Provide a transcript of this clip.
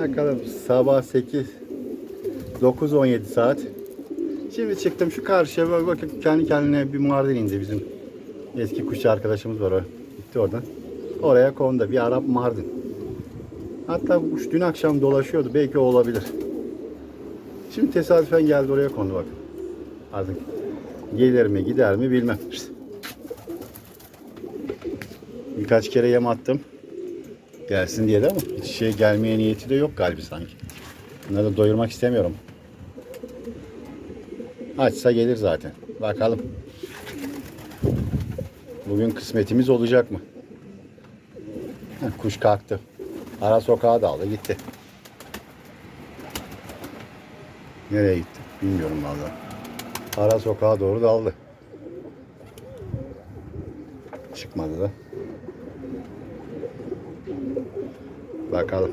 Bakalım sabah 8 9-17 saat. Şimdi çıktım şu karşıya bak bakın kendi kendine bir mardin indi bizim eski kuşçu arkadaşımız var o. Gitti oradan. Oraya kondu bir Arap mardin. Hatta bu kuş dün akşam dolaşıyordu. Belki o olabilir. Şimdi tesadüfen geldi oraya kondu bak. Artık gelir mi gider mi bilmem. Birkaç kere yem attım. Gelsin diye de ama hiç şey gelmeye niyeti de yok galiba sanki. Bunları da doyurmak istemiyorum. Açsa gelir zaten. Bakalım. Bugün kısmetimiz olacak mı? Heh, kuş kalktı. Ara sokağa daldı gitti. Nereye gitti? Bilmiyorum vallahi. Ara sokağa doğru daldı. Çıkmadı da. Bakalım.